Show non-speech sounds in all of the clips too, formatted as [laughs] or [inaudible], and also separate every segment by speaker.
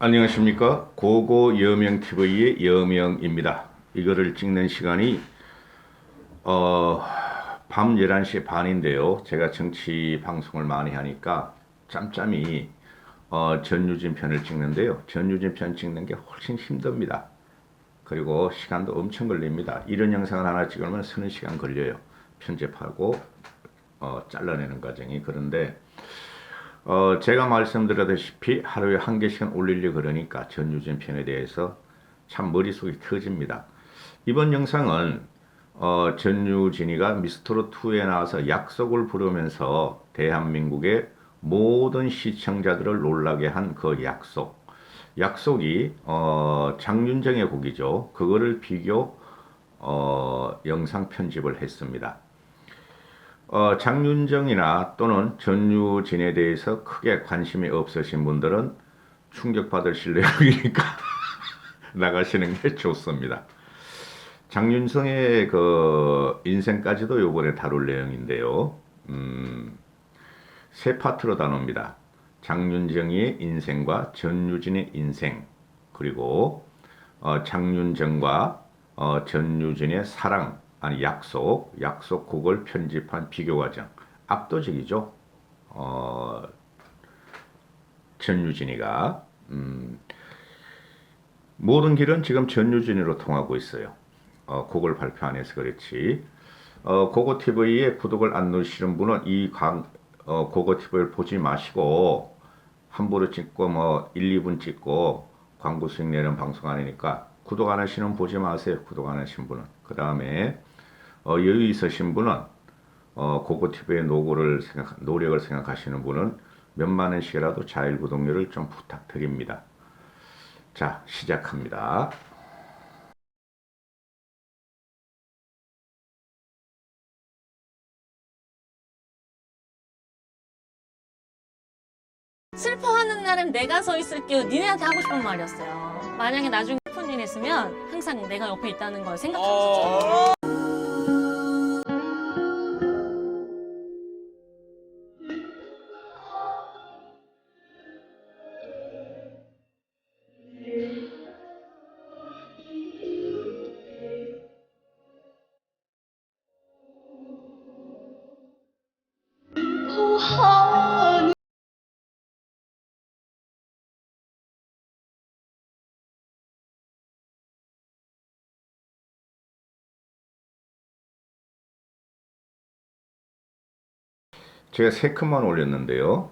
Speaker 1: 안녕하십니까 고고 여명 TV의 여명입니다. 이거를 찍는 시간이 어, 밤 11시 반인데요. 제가 정치 방송을 많이 하니까 짬짬이 어, 전유진 편을 찍는데요. 전유진 편 찍는 게 훨씬 힘듭니다. 그리고 시간도 엄청 걸립니다. 이런 영상을 하나 찍으면 서너 시간 걸려요. 편집하고 어, 잘라내는 과정이 그런데 어, 제가 말씀드렸다시피 하루에 한 개씩은 올리려 그러니까 전유진 편에 대해서 참 머릿속이 터집니다. 이번 영상은 어, 전유진이가 미스터로2에 나와서 약속을 부르면서 대한민국의 모든 시청자들을 놀라게 한 그 약속. 약속이 어, 장윤정의 곡이죠. 그거를 비교 어, 영상 편집을 했습니다. 어, 장윤정이나 또는 전유진에 대해서 크게 관심이 없으신 분들은 충격받으실 내용이니까 [laughs] 나가시는 게 좋습니다. 장윤성의 그 인생까지도 요번에 다룰 내용인데요. 음, 세 파트로 다룹니다. 장윤정의 인생과 전유진의 인생, 그리고 어, 장윤정과 어, 전유진의 사랑, 아니 약속, 약속곡을 편집한 비교 과정. 압도적이죠. 어, 전유진이가 음, 모든 길은 지금 전유진으로 통하고 있어요. 어, 곡을 발표 안 해서 그렇지. 어, 고고 TV에 구독을 안 누르시는 분은 이 강, 어, 고고 TV를 보지 마시고 함부로 찍고 뭐 1, 2분 찍고 광고 수익 내는 방송 아니니까 구독 안 하시는 분 보지 마세요. 구독 안 하신 분은. 그 다음에 어, 여유 있으신 분은 어, 고고 TV의 노고를 생각, 노력을 생각하시는 분은 몇만 원씩이라도 자율 구독료를 좀 부탁드립니다. 자, 시작합니다.
Speaker 2: 슬퍼하는 날은 내가 서 있을게요. 니네한테 하고 싶은 말이었어요. 만약에 나중에 슬픈 일 있으면 항상 내가 옆에 있다는 걸 생각하셨죠.
Speaker 1: 제가 세 컷만 올렸는데요.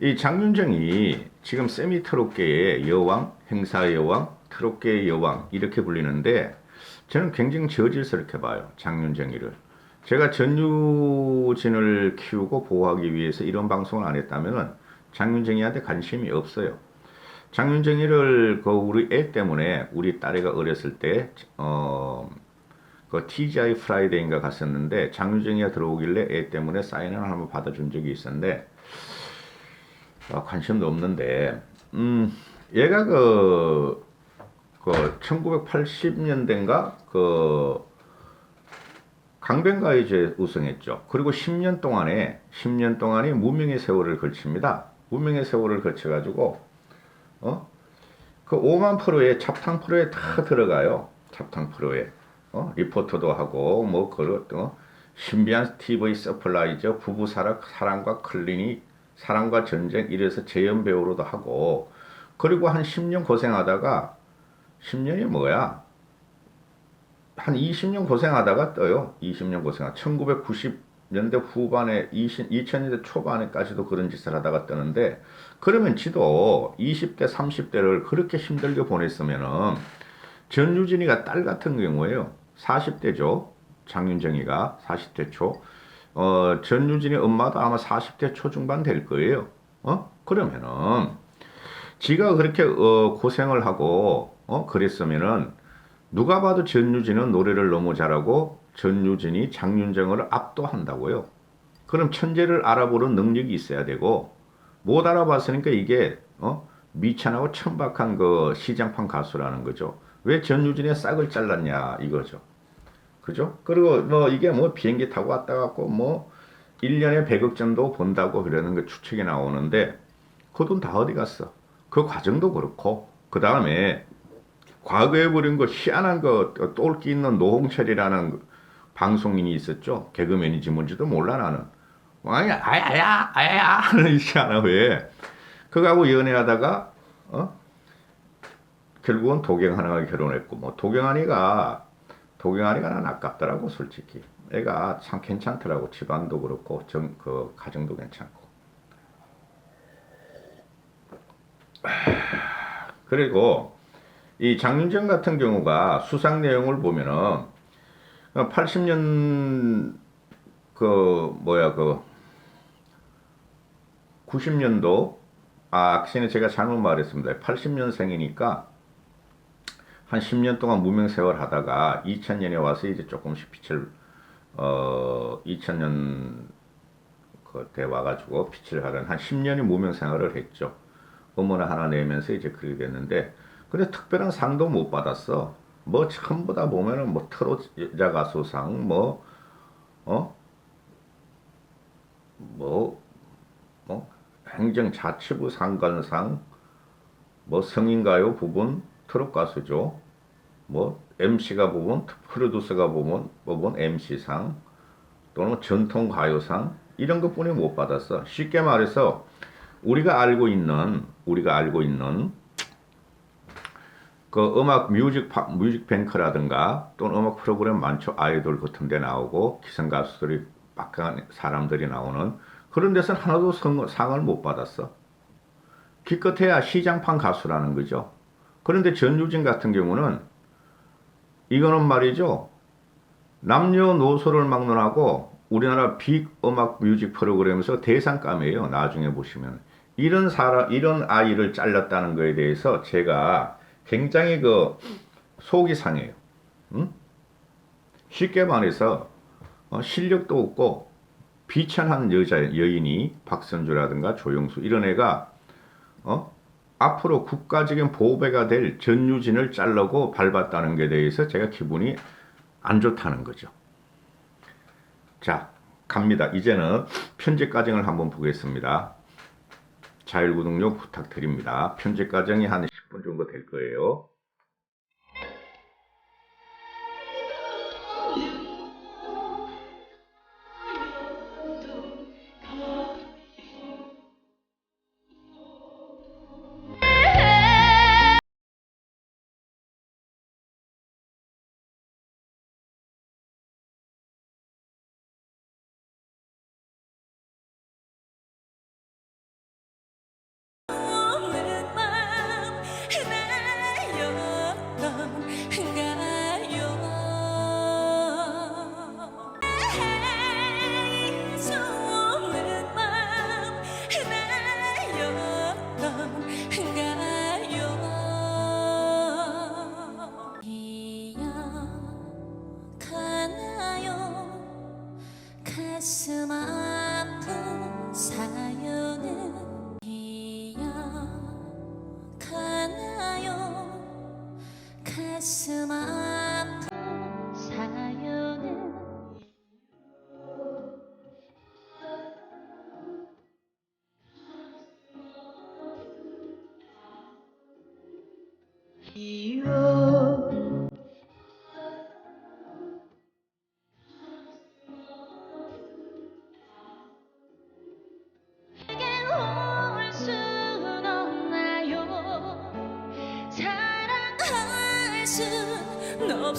Speaker 1: 이 장윤정이 지금 세미 트롯계의 여왕, 행사 여왕, 트롯계의 여왕 이렇게 불리는데 저는 굉장히 저질스럽게 봐요. 장윤정이를. 제가 전유진을 키우고 보호하기 위해서 이런 방송을 안 했다면 장윤정이한테 관심이 없어요. 장윤정이를 그 우리 애 때문에 우리 딸애가 어렸을 때 어, 그 TGI 프라이데이인가 갔었는데 장유정이가 들어오길래 애 때문에 사인을 한번 받아준 적이 있었는데 아, 관심도 없는데 음 얘가 그, 그 1980년대인가 그 강변가에 이제 우승했죠. 그리고 10년 동안에 10년 동안이 무명의 세월을 걸칩니다. 무명의 세월을 거쳐가지고 어? 그 5만 프로에 잡탕 프로에 다 들어가요. 잡탕 프로에. 어? 리포터도 하고 뭐 그런 어? 신비한 TV 서플라이저 부부 사랑 사랑과 클리닉 사랑과 전쟁 이래서 재연 배우로도 하고 그리고 한 10년 고생하다가 10년이 뭐야? 한 20년 고생하다가 떠요. 20년 고생하. 1990년대 후반에 20, 2000년대 초반에까지도 그런 짓을 하다가 뜨는데 그러면 지도 20대 30대를 그렇게 힘들게 보냈으면은 전유진이가 딸 같은 경우에요. 40대죠. 장윤정이가 40대 초. 어, 전유진의 엄마도 아마 40대 초중반 될 거예요. 어? 그러면은 지가 그렇게 어, 고생을 하고 어, 그랬으면은 누가 봐도 전유진은 노래를 너무 잘하고 전유진이 장윤정을 압도한다고요. 그럼 천재를 알아보는 능력이 있어야 되고 못 알아봤으니까 이게 어? 미천하고 천박한 그 시장판 가수라는 거죠. 왜 전유진의 싹을 잘랐냐 이거죠. 그죠? 그리고 뭐 이게 뭐 비행기 타고 왔다 갔고 뭐 1년에 100억 정도 본다고 그러는 거 추측이 나오는데 그 돈 다 어디 갔어? 그 과정도 그렇고 그 다음에 과거에 버린 거 희한한 거 똘끼 있는 노홍철이라는 그 방송인이 있었죠. 개그맨인지 뭔지도 몰라 나는. 아야 아야야 아야야 하는 희한한 왜 그거하고 연애하다가 어 결국은 도경하나가 결혼했고 뭐 도경하니가 도경하니가 난 아깝더라고 솔직히. 애가 참 괜찮더라고. 집안도 그렇고 정 그 가정도 괜찮고. [sighs] 그리고 이 장윤정 같은 경우가 수상 내용을 보면은 80년 그 뭐야 그 90년도 아 악신에 제가 잘못 말했습니다. 80년생이니까 한 10년 동안 무명 세월 하다가 2000년에 와서 이제 조금씩 빛을 어 2000년 그때 와가지고 빛을 하던 한 10년이 무명 생활을 했죠. 음원 하나 내면서 이제 그렇게 됐는데 근데 특별한 상도 못 받았어. 뭐 전부 다 보면은 뭐 트롯 여자 가수상 뭐 어? 뭐, 뭐, 행정자치부 상관상, 뭐, 성인가요 부분, 트롯 가수죠. 뭐, MC가 부분, 프로듀서가 부분, 부분, MC상, 또는 전통 가요상, 이런 것 뿐이 못 받았어. 쉽게 말해서, 우리가 알고 있는, 우리가 알고 있는, 그 음악 뮤직 파, 뮤직 뱅크라든가 또는 음악 프로그램 많죠 아이돌 같은 데 나오고 기성 가수들이 막강한 사람들이 나오는 그런 데서는 하나도 성, 상을 못 받았어. 기껏해야 시장판 가수라는 거죠. 그런데 전유진 같은 경우는 이거는 말이죠. 남녀노소를 막론하고 우리나라 빅 음악 뮤직 프로그램에서 대상감이에요. 나중에 보시면 이런 사람 이런 아이를 잘랐다는 거에 대해서 제가 굉장히 그 속이 상해요. 응? 쉽게 말해서 어, 실력도 없고 비천한 여자 여인이 박선주라든가 조영수 이런 애가 어? 앞으로 국가적인 보배가 될 전유진을 자르고 밟았다는 것에 대해서 제가 기분이 안 좋다는 거죠. 자, 갑니다. 이제는 편집 과정을 한번 보겠습니다. 자율구독료 부탁드립니다. 편집 과정이 한 10분 정도 될 거예요.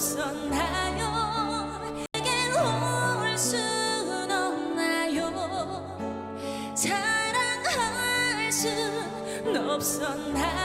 Speaker 2: 없었나요 내게 올순 없나요? 사랑할 순 없었나요